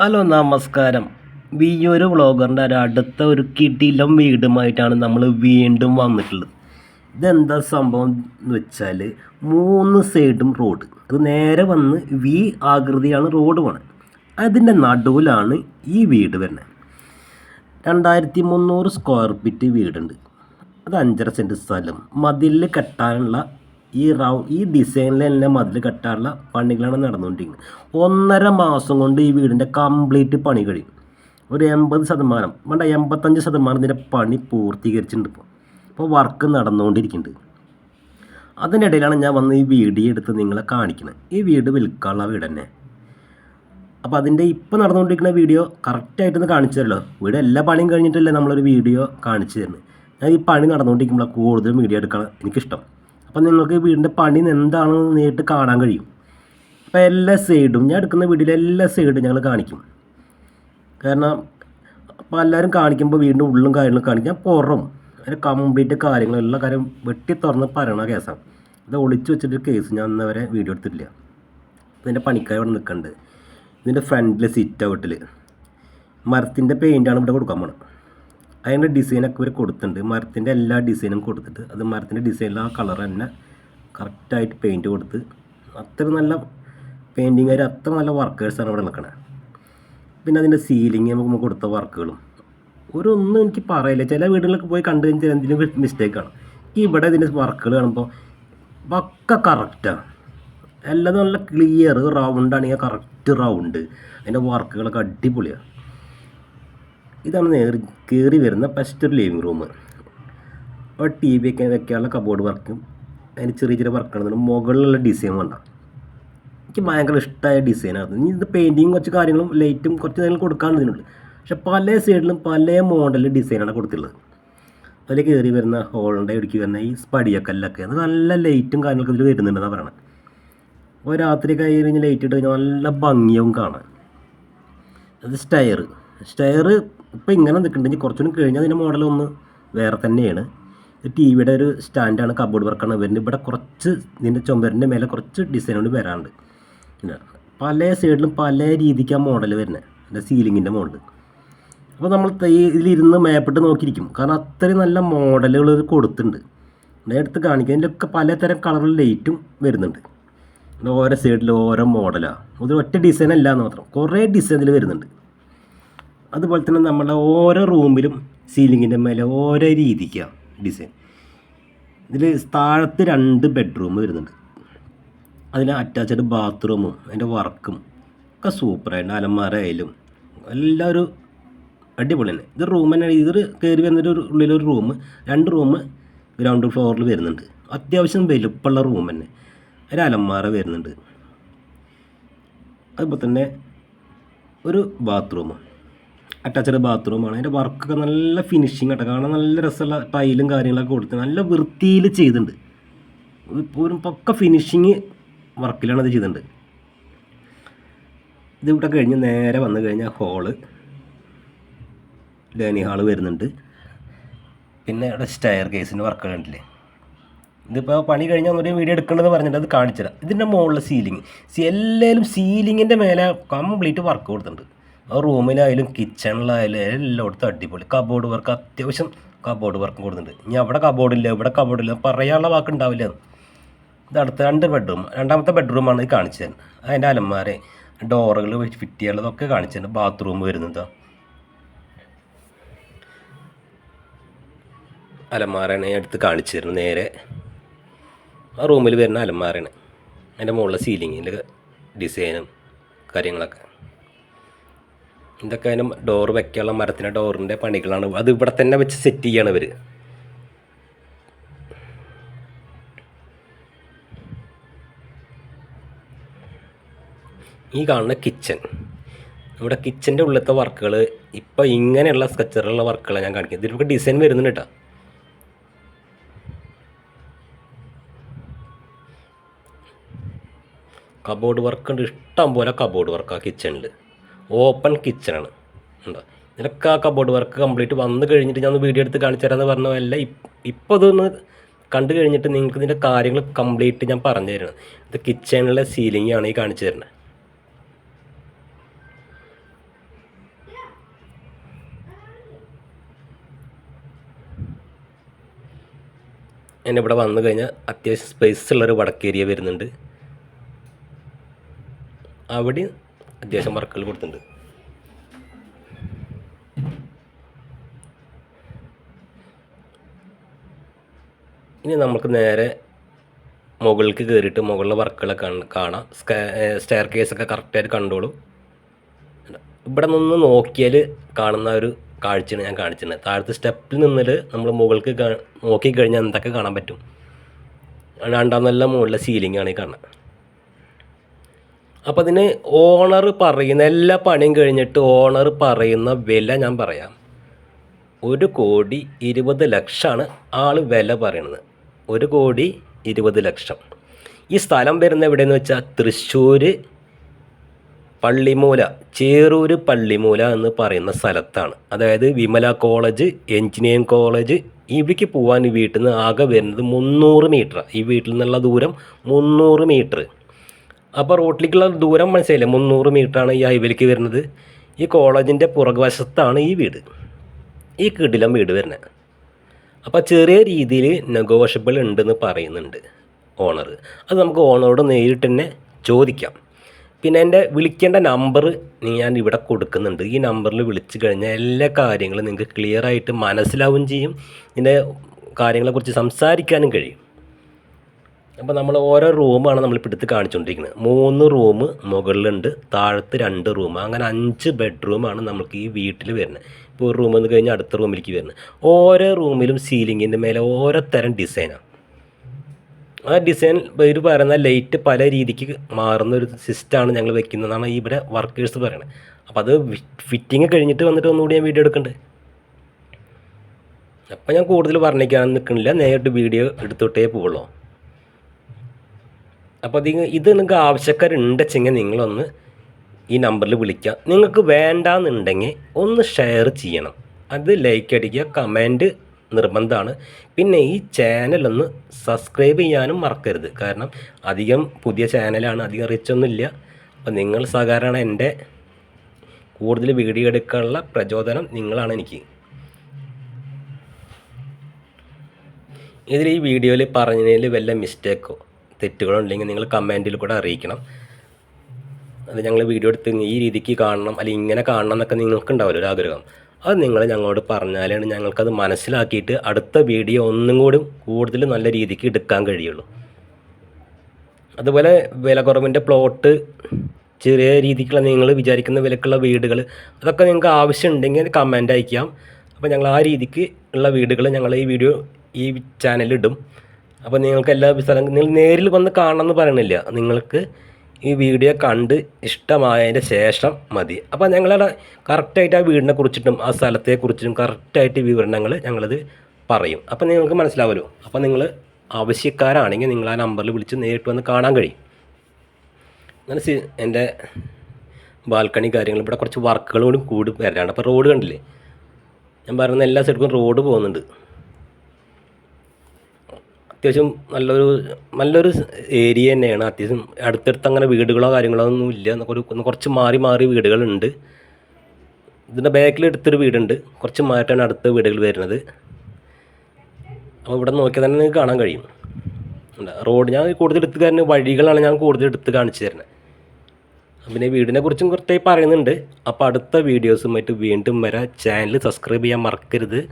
Hello നമസ്കാരം. വിയൊരു വ്ളോഗറിന്റെ ഒരു അടുത്ത ഒരു കിടിലം വീടുമായിട്ടാണ് നമ്മൾ വീണ്ടും വന്നിട്ടുള്ളത്. ഇതെന്താ സംഭവം എന്ന് വെച്ചാൽ മൂന്ന് സൈഡും റോഡ്. ഇത് നേരെ വന്ന് വി ആകൃതിയാണ് റോഡ് പോണത്. അതിന്റെ നടുവിലാണ് ഈ വീട് വരുന്നത്. രണ്ടായിരത്തി മുന്നൂറ് സ്ക്വയർ ഫീറ്റ് വീടുണ്ട്. അത് അഞ്ചര സെന്റ് സ്ഥലം. മതിലിൽ കെട്ടാനുള്ള ഈ റൗ ഈ ഡിസൈനിൽ തന്നെ മതിൽ കെട്ടാനുള്ള പണികളാണ് നടന്നുകൊണ്ടിരിക്കുന്നത്. ഒന്നര മാസം കൊണ്ട് ഈ വീടിന്റെ കംപ്ലീറ്റ് പണി കഴിയും. ഒരു എൺപത് ശതമാനം വേണ്ട എൺപത്തഞ്ച് ശതമാനം ഇതിന്റെ പണി പൂർത്തീകരിച്ചിട്ടുണ്ട് ഇപ്പോൾ ഇപ്പോൾ വർക്ക് നടന്നുകൊണ്ടിരിക്കുന്നുണ്ട്. അതിനിടയിലാണ് ഞാൻ വന്ന് ഈ വീഡിയോ എടുത്ത് നിങ്ങളെ കാണിക്കുന്നത് ഈ വീട് വിൽക്കാനുള്ള വീട് തന്നെ. അപ്പോൾ അതിന്റെ ഇപ്പോൾ നടന്നുകൊണ്ടിരിക്കുന്ന വീഡിയോ കറക്റ്റായിട്ടൊന്ന് കാണിച്ചു തരല്ലോ വീട് എല്ലാ പണിയും കഴിഞ്ഞിട്ടല്ലേ നമ്മളൊരു വീഡിയോ കാണിച്ചു തരുന്നത്. ഞാൻ ഈ പണി നടന്നുകൊണ്ടിരിക്കുമ്പോൾ കൂടുതലും വീഡിയോ എടുക്കാൻ എനിക്കിഷ്ടം. അപ്പോൾ നിങ്ങൾക്ക് വീടിന്റെ പണി എന്താണെന്ന് നേരിട്ട് കാണാൻ കഴിയും. അപ്പോൾ എല്ലാ സൈഡും ഞാൻ എടുക്കുന്ന വീഡിയോയിലെ എല്ലാ സൈഡും ഞങ്ങൾ കാണിക്കും. കാരണം അപ്പോൾ എല്ലാവരും കാണിക്കുമ്പോൾ വീടിന്റെ ഉള്ളും കാര്യങ്ങളും കാണിക്കും. പുറം അതിന്റെ കംപ്ലീറ്റ് കാര്യങ്ങളും എല്ലാ കാര്യം വെട്ടി തുറന്ന് പറയണ കേസാണ്. ഇത് ഒളിച്ചു വെച്ചിട്ട് കേസ് ഞാൻ അന്നവരെ വീഡിയോ എടുത്തിട്ടില്ല. ഇതിന്റെ പണിക്കാർ ഇവിടെ നിൽക്കുന്നുണ്ട് ഇതിന്റെ ഫ്രണ്ടിൽ സിറ്റ് ഔട്ടിൽ മരത്തിന്റെ പെയിന്റാണ് ഇവിടെ കൊടുക്കാൻ പോണത്. അതിന്റെ ഡിസൈനൊക്കെ ഇവർ കൊടുത്തിട്ടുണ്ട്. മരത്തിന്റെ എല്ലാ ഡിസൈനും കൊടുത്തിട്ട് അത് മരത്തിന്റെ ഡിസൈനിൽ ആ കളർ തന്നെ കറക്റ്റായിട്ട് പെയിന്റ് കൊടുത്ത് അത്ര നല്ല പെയിന്റിങ്ങുകാർ അത്ര നല്ല വർക്കേഴ്സാണ് ഇവിടെ നിൽക്കണത് പിന്നെ അതിന്റെ സീലിംഗ് നമുക്ക് കൊടുത്ത വർക്കുകളും ഒരു ഒന്നും എനിക്ക് പറയില്ല. ചില വീടുകളിലൊക്കെ പോയി കണ്ടു കഴിഞ്ഞാൽ എന്തെങ്കിലും മിസ്റ്റേക്കാണ് ഇവിടെ ഇതിന്റെ വർക്കുകൾ കാണുമ്പോൾ പക്ക കറക്റ്റാണ് എല്ലാം നല്ല ക്ലിയർ റൗണ്ടാണെങ്കിൽ കറക്റ്റ് റൗണ്ട് അതിന്റെ വർക്കുകളൊക്കെ അടിപൊളിയാണ് ഇതാണ് നേറി കയറി വരുന്ന ഫസ്റ്റ് ഒരു ലിവിങ് റൂം ഒരു ടി വി ഒക്കെ വെക്കാനുള്ള കബോർഡ് വർക്കും അതിന് ചെറിയ ചെറിയ വർക്കാണ് മുകളിലുള്ള ഡിസൈൻ വേണ്ട. എനിക്ക് ഭയങ്കര ഇഷ്ടമായ ഡിസൈനാണ് ഇനി ഇത് പെയിന്റിങ് കുറച്ച് കാര്യങ്ങളും ലൈറ്റും കുറച്ച് നേരം ഇതിനുണ്ട്. പക്ഷെ പല സൈഡിലും പല മോഡലിൽ ഡിസൈനാണ് കൊടുത്തിട്ടുള്ളത്. അതിൽ കയറി വരുന്ന ഹോളിന്റെ ഇടുക്കി വരുന്ന ഈ സ്പടിയക്കല്ലൊക്കെ അത് നല്ല ലൈറ്റും കാര്യങ്ങളൊക്കെ ഇതിൽ വരുന്നുണ്ടെന്നാണ് പറയണത് അപ്പോൾ രാത്രി കഴിഞ്ഞ് ലൈറ്റ് ഇട്ട് കഴിഞ്ഞാൽ നല്ല ഭംഗിയും കാണാൻ. അത് സ്റ്റയർ സ്റ്റയർ ഇപ്പോൾ ഇങ്ങനെ നിൽക്കുന്നുണ്ടെങ്കിൽ കുറച്ചുകൂടി കഴിഞ്ഞാൽ അതിന്റെ മോഡൽ ഒന്ന് വേറെ തന്നെയാണ്. ടി വിയുടെ ഒരു സ്റ്റാൻഡാണ് കബോർഡ് വർക്കാണ് വരുന്നത്. ഇവിടെ കുറച്ച് ഇതിന്റെ ചുമരിന്റെ മേലെ കുറച്ച് ഡിസൈൻ കൊണ്ട് വരാറുണ്ട്. പല സൈഡിലും പല രീതിക്കാണ് മോഡൽ വരുന്നത് എന്റെ സീലിങ്ങിന്റെ മോഡൽ അപ്പോൾ നമ്മൾ ഇതിലിരുന്ന് മേപ്പിട്ട് നോക്കിയിരിക്കും. കാരണം അത്രയും നല്ല മോഡലുകൾ കൊടുത്തിട്ടുണ്ട്. നേരത്തെ കാണിക്കുക ഇതിന്റെയൊക്കെ പലതരം കളറിൽ ലൈറ്റും വരുന്നുണ്ട്. ഓരോ സൈഡിൽ ഓരോ മോഡലാണ് ഒരു ഒറ്റ ഡിസൈൻ അല്ല എന്ന് മാത്രം. കുറേ ഡിസൈനിൽ വരുന്നുണ്ട്. അതുപോലെ തന്നെ നമ്മളെ ഓരോ റൂമിലും സീലിങ്ങിന്റെ മേലെ ഓരോ രീതിക്കാണ് ഡിസൈൻ ഇതിൽ താഴത്ത് രണ്ട് ബെഡ്റൂം വരുന്നുണ്ട്. അതിന് അറ്റാച്ച്ഡ് ബാത്റൂമും അതിന്റെ വർക്കും ഒക്കെ സൂപ്പറായിട്ട് അലമാര ആയാലും എല്ലാം ഒരു അടിപൊളി തന്നെ. ഇത് റൂം തന്നെ ഇത് കയറി വരുന്നൊരു ഉള്ളിലൊരു റൂം രണ്ട് റൂം ഗ്രൗണ്ട് ഫ്ലോറിൽ വരുന്നുണ്ട്. അത്യാവശ്യം വലുപ്പമുള്ള റൂം തന്നെ. ഒരു അലമാര വരുന്നുണ്ട്. അതുപോലെ തന്നെ ഒരു ബാത്റൂം അറ്റാച്ച്ഡ് ബാത്റൂമാണ് അതിന്റെ വർക്കൊക്കെ നല്ല ഫിനിഷിങ് ആട്ടോ. കാരണം നല്ല രസമുള്ള ടൈലും കാര്യങ്ങളൊക്കെ കൊടുത്ത് നല്ല വൃത്തിയിൽ ചെയ്തിട്ടുണ്ട്. ഒരു പക്ക ഫിനിഷിങ് വർക്കിലാണ് ഇത് ചെയ്തിട്ടുണ്ട്. ഇതിവിടെ കഴിഞ്ഞ് നേരെ വന്നു കഴിഞ്ഞാൽ ഹോൾ ഡൈനിങ് ഹാൾ വരുന്നുണ്ട്. പിന്നെ ഇവിടെ സ്റ്റയർ കേസിന്റെ വർക്ക് കണ്ടില്ലേ ഇതിപ്പോൾ പണി കഴിഞ്ഞാൽ ഒന്നൊരു വീഡിയോ എടുക്കേണ്ടത് പറഞ്ഞിട്ട് അത് കാണിച്ചില്ല ഇതിന്റെ മുകളിലെ സീലിംഗ് എല്ലാവരും സീലിങ്ങിന്റെ മേലെ കംപ്ലീറ്റ് വർക്ക് കൊടുത്തിട്ടുണ്ട്. ആ റൂമിലായാലും കിച്ചണിലായാലും എല്ലായിടത്തും അടിപൊളി. കബോർഡ് വർക്ക് അത്യാവശ്യം കബോർഡ് വർക്കും കൊടുക്കുന്നുണ്ട് ഇനി അവിടെ കബോർഡില്ല ഇവിടെ കബോർഡില്ല പറയാനുള്ള വാക്ക് ഉണ്ടാവില്ല. ഇത് അടുത്ത രണ്ട് ബെഡ്റൂം രണ്ടാമത്തെ ബെഡ്റൂമാണ് ഈ കാണിച്ചു തരുന്നത് അതിന്റെ അലമാര ഡോറുകൾ ഫിറ്റ് ചെയ്യാനുള്ളതൊക്കെ കാണിച്ചു തരുന്നത് ബാത്റൂം വരുന്നത്. അലമാരയാണ് ഞാൻ എടുത്ത് കാണിച്ചു തരുന്നത് നേരെ. ആ റൂമിൽ വരുന്ന അലമാരയാണ്. അതിന്റെ മുകളിലെ സീലിങ്ങിന്റെ ഡിസൈനും കാര്യങ്ങളൊക്കെ. ഇതൊക്കെ അതിന് ഡോർ വെക്കാനുള്ള മരത്തിന്റെ ഡോറിന്റെ പണികളാണ്. അത് ഇവിടെ തന്നെ വെച്ച് സെറ്റ് ചെയ്യാണ് ഇവർ ഈ കാണുന്ന കിച്ചൺ ഇവിടെ കിച്ചന്റെ ഉള്ളിലത്തെ വർക്കുകൾ ഇപ്പോൾ ഇങ്ങനെയുള്ള സ്കച്ചറുള്ള വർക്കുകളാണ് ഞാൻ കാണിക്കുന്നത്. ഇതിലൊക്കെ ഡിസൈൻ വരുന്നുണ്ട് കേട്ടോ കബോർഡ് വർക്കുണ്ട് ഇഷ്ടം പോലെ കബോർഡ് വർക്കാണ് കിച്ചണിൽ ഓപ്പൺ കിച്ചണാണ് ഉണ്ടോ? ഇതിനൊക്കെ ആ കബോർഡ് വർക്ക് കംപ്ലീറ്റ് വന്നു കഴിഞ്ഞിട്ട് ഞാൻ വീഡിയോ എടുത്ത് കാണിച്ചു തരാമെന്ന് പറഞ്ഞ അല്ല ഇപ്പോൾ അതൊന്ന് കണ്ടു കഴിഞ്ഞിട്ട് നിങ്ങൾക്ക് ഇതിന്റെ കാര്യങ്ങൾ കംപ്ലീറ്റ് ഞാൻ പറഞ്ഞു തരണം. ഇത് കിച്ചണിലെ സീലിംഗ് ആണ് ഈ കാണിച്ചു തരുന്നത് എന്റെ ഇവിടെ വന്നു കഴിഞ്ഞാൽ അത്യാവശ്യം സ്പേസ് ഉള്ളൊരു വടക്കേരിയ വരുന്നുണ്ട്. അവിടെ അത്യാവശ്യം വർക്കുകൾ കൊടുത്തിട്ടുണ്ട്. ഇനി നമുക്ക് നേരെ മുകളിലേക്ക് കയറിയിട്ട് മുകളിലെ വർക്കുകളൊക്കെ കാണ്- സ്റ്റെയർ കേസൊക്കെ കറക്റ്റായിട്ട് കണ്ടോളൂ. ഇവിടെ നിന്ന് നോക്കിയാൽ കാണുന്ന ഒരു കാഴ്ചയാണ് ഞാൻ കാണിച്ചിരുന്നത്. താഴത്തെ സ്റ്റെപ്പിൽ നിന്നിൽ നമ്മൾ മുകളിലേക്ക് നോക്കിക്കഴിഞ്ഞാൽ എന്തൊക്കെ കാണാൻ പറ്റും? രണ്ടാം നല്ല മുകളിലെ സീലിംഗ് ആണ് ഈ കാണുന്നത്. അപ്പോൾ അതിന് ഓണർ പറയുന്ന എല്ലാ പണിയും കഴിഞ്ഞിട്ട് ഓണർ പറയുന്ന വില ഞാൻ പറയാം. ഒരു കോടി ഇരുപത് ലക്ഷമാണ് ആൾ വില പറയണത്. ഒരു കോടി ഇരുപത് ലക്ഷം. ഈ സ്ഥലം വരുന്ന എവിടെയെന്ന് വെച്ചാൽ തൃശ്ശൂർ പള്ളിമൂല ചേറൂർ പള്ളിമൂല എന്ന് പറയുന്ന സ്ഥലത്താണ്. അതായത് വിമല കോളേജ് എഞ്ചിനീയറിംഗ് കോളേജ് ഇവിടേക്ക് പോകാൻ വീട്ടിൽ നിന്ന് ആകെ വരുന്നത് മുന്നൂറ് മീറ്റർ ഈ വീട്ടിൽ നിന്നുള്ള ദൂരം മുന്നൂറ് മീറ്റർ അപ്പോൾ റോട്ടിലേക്കുള്ള ദൂരം മനസ്സിലായില്ലേ? മുന്നൂറ് മീറ്ററാണ് ഈ ഹൈവേലേക്ക് വരുന്നത്. ഈ കോളേജിന്റെ പുറകുവശത്താണ് ഈ വീട്. ഈ കിടിലം വീട് വരുന്നത്. അപ്പോൾ ചെറിയ രീതിയിൽ നെഗോഷ്യബിൾ ഉണ്ടെന്ന് പറയുന്നുണ്ട് ഓണർ അത് നമുക്ക് ഓണറോട് നേരിട്ട് തന്നെ ചോദിക്കാം. പിന്നെ എന്റെ വിളിക്കേണ്ട നമ്പർ ഞാൻ ഇവിടെ കൊടുക്കുന്നുണ്ട്. ഈ നമ്പറിൽ വിളിച്ചു കഴിഞ്ഞാൽ എല്ലാ കാര്യങ്ങളും നിങ്ങൾക്ക് ക്ലിയറായിട്ട് മനസ്സിലാവുകയും ചെയ്യും. ഇതിന്റെ കാര്യങ്ങളെക്കുറിച്ച് സംസാരിക്കാനും കഴിയും. അപ്പോൾ നമ്മൾ ഓരോ റൂമാണ് നമ്മളിപ്പോൾ എടുത്ത് കാണിച്ചുകൊണ്ടിരിക്കുന്നത് മൂന്ന് റൂം മുകളിലുണ്ട് താഴത്ത് രണ്ട് റൂം അങ്ങനെ അഞ്ച് ബെഡ്റൂമാണ് നമുക്ക് ഈ വീട്ടിൽ വരുന്നത്. ഇപ്പോൾ ഒരു നിന്ന് കഴിഞ്ഞാൽ അടുത്ത റൂമിലേക്ക് വരുന്നത്. ഓരോ റൂമിലും സീലിങ്ങിന്റെ മേലെ ഓരോ തരം ഡിസൈനാണ് ആ. ഡിസൈൻ ഇവർ പറയുന്ന ലൈറ്റ് പല രീതിക്ക് മാറുന്ന ഒരു സിസ്റ്റമാണ് ഞങ്ങൾ വെക്കുന്നതെന്നാണ് ഇവിടെ വർക്കേഴ്സ് പറയുന്നത് അപ്പോൾ അത് ഫിറ്റിങ് കഴിഞ്ഞിട്ട് വന്നിട്ട് ഒന്നുകൂടി ഞാൻ വീഡിയോ എടുക്കണ്ടേ. അപ്പം ഞാൻ കൂടുതൽ പറഞ്ഞേക്കാൻ നിൽക്കണില്ല. നേരിട്ട് വീഡിയോ എടുത്തോട്ടേ പോവുള്ളൂ. അപ്പോൾ അത് ഇത് നിങ്ങൾക്ക് ആവശ്യക്കാരുണ്ടെച്ചെങ്കിൽ നിങ്ങളൊന്ന് ഈ നമ്പറിൽ വിളിക്കുക നിങ്ങൾക്ക് വേണ്ടാന്നുണ്ടെങ്കിൽ ഒന്ന് ഷെയർ ചെയ്യണം. അത് ലൈക്ക് അടിക്കുക കമന്റ് നിർബന്ധമാണ്. പിന്നെ ഈ ചാനലൊന്ന് സബ്സ്ക്രൈബ് ചെയ്യാനും മറക്കരുത്. കാരണം അധികം പുതിയ ചാനലാണ് അധികം റിച്ചൊന്നുമില്ല അപ്പോൾ നിങ്ങൾ സഹകരണം എന്റെ കൂടുതൽ വീഡിയോ എടുക്കാനുള്ള പ്രചോദനം നിങ്ങളാണ് എനിക്ക്. ഇതിൽ ഈ വീഡിയോയിൽ പറഞ്ഞതിൽ വല്ല മിസ്റ്റേക്കോ തെറ്റുകളോ ഉണ്ടെങ്കിൽ നിങ്ങൾ കമന്റിൽ കൂടെ അറിയിക്കണം. അത് ഞങ്ങൾ വീഡിയോ എടുത്ത് ഈ രീതിക്ക് കാണണം അല്ലെങ്കിൽ ഇങ്ങനെ കാണണം എന്നൊക്കെ നിങ്ങൾക്ക് ഉണ്ടാവില്ല ഒരു ആഗ്രഹം. അത് നിങ്ങൾ ഞങ്ങളോട് പറഞ്ഞാലാണ് ഞങ്ങൾക്കത് മനസ്സിലാക്കിയിട്ട് അടുത്ത വീഡിയോ ഒന്നും കൂടി കൂടുതൽ നല്ല രീതിക്ക് എടുക്കാൻ കഴിയുള്ളൂ. അതുപോലെ വില കുറവിന്റെ പ്ലോട്ട് ചെറിയ രീതിക്കുള്ള നിങ്ങൾ വിചാരിക്കുന്ന വിലക്കുള്ള വീടുകൾ അതൊക്കെ നിങ്ങൾക്ക് ആവശ്യമുണ്ടെങ്കിൽ കമന്റ് അയക്കാം അപ്പോൾ ഞങ്ങൾ ആ രീതിക്ക് ഉള്ള വീടുകൾ ഞങ്ങൾ ഈ വീഡിയോ ഈ ചാനലിൽ ഇടും. അപ്പോൾ നിങ്ങൾക്ക് എല്ലാ സ്ഥലം നിങ്ങൾ നേരിൽ വന്ന് കാണണമെന്ന് പറയണില്ല. നിങ്ങൾക്ക് ഈ വീഡിയോ കണ്ട് ഇഷ്ടമായതിന്റെ ശേഷം മതി. അപ്പോൾ ഞങ്ങളുടെ കറക്റ്റായിട്ട് ആ വീടിനെ കുറിച്ചിട്ടും ആ സ്ഥലത്തെക്കുറിച്ചും കറക്റ്റായിട്ട് വിവരണങ്ങൾ ഞങ്ങളത് പറയും. അപ്പോൾ നിങ്ങൾക്ക് മനസ്സിലാവുമല്ലോ അപ്പോൾ നിങ്ങൾ ആവശ്യക്കാരാണെങ്കിൽ നിങ്ങൾ ആ നമ്പറിൽ വിളിച്ച് നേരിട്ട് വന്ന് കാണാൻ കഴിയും. അങ്ങനെ എന്റെ ബാൽക്കണി കാര്യങ്ങൾ ഇവിടെ കുറച്ച് വർക്കുകൾ കൂടി കൂടി വരാണ്. അപ്പോൾ റോഡ് കണ്ടില്ലേ? ഞാൻ പറയുന്ന എല്ലാ സൈഡിലും റോഡ് പോകുന്നുണ്ട്. അത്യാവശ്യം നല്ലൊരു നല്ലൊരു ഏരിയ തന്നെയാണ്. അത്യാവശ്യം അടുത്തടുത്ത് അങ്ങനെ വീടുകളോ കാര്യങ്ങളോ ഒന്നും ഇല്ല. ഒരു കുറച്ച് മാറി മാറി വീടുകളുണ്ട്. ഇതിന്റെ ബാക്കിൽ എടുത്തൊരു വീടുണ്ട്. കുറച്ച് മാറ്റാണ് അടുത്ത വീടുകൾ വരുന്നത്. അപ്പോൾ ഇവിടെ നോക്കിയാൽ തന്നെ നിങ്ങൾക്ക് കാണാൻ കഴിയും. റോഡ് ഞാൻ കൂടുതൽ എടുത്ത് കാരണം വഴികളാണ് ഞാൻ കൂടുതൽ എടുത്ത് കാണിച്ചു തരുന്നത്. പിന്നെ വീടിനെ കുറിച്ചും കുറച്ചായി പറയുന്നുണ്ട്. അപ്പോൾ അടുത്ത വീഡിയോസുമായിട്ട് വീണ്ടും വരാം. ചാനൽ സബ്സ്ക്രൈബ് ചെയ്യാൻ മറക്കരുത്.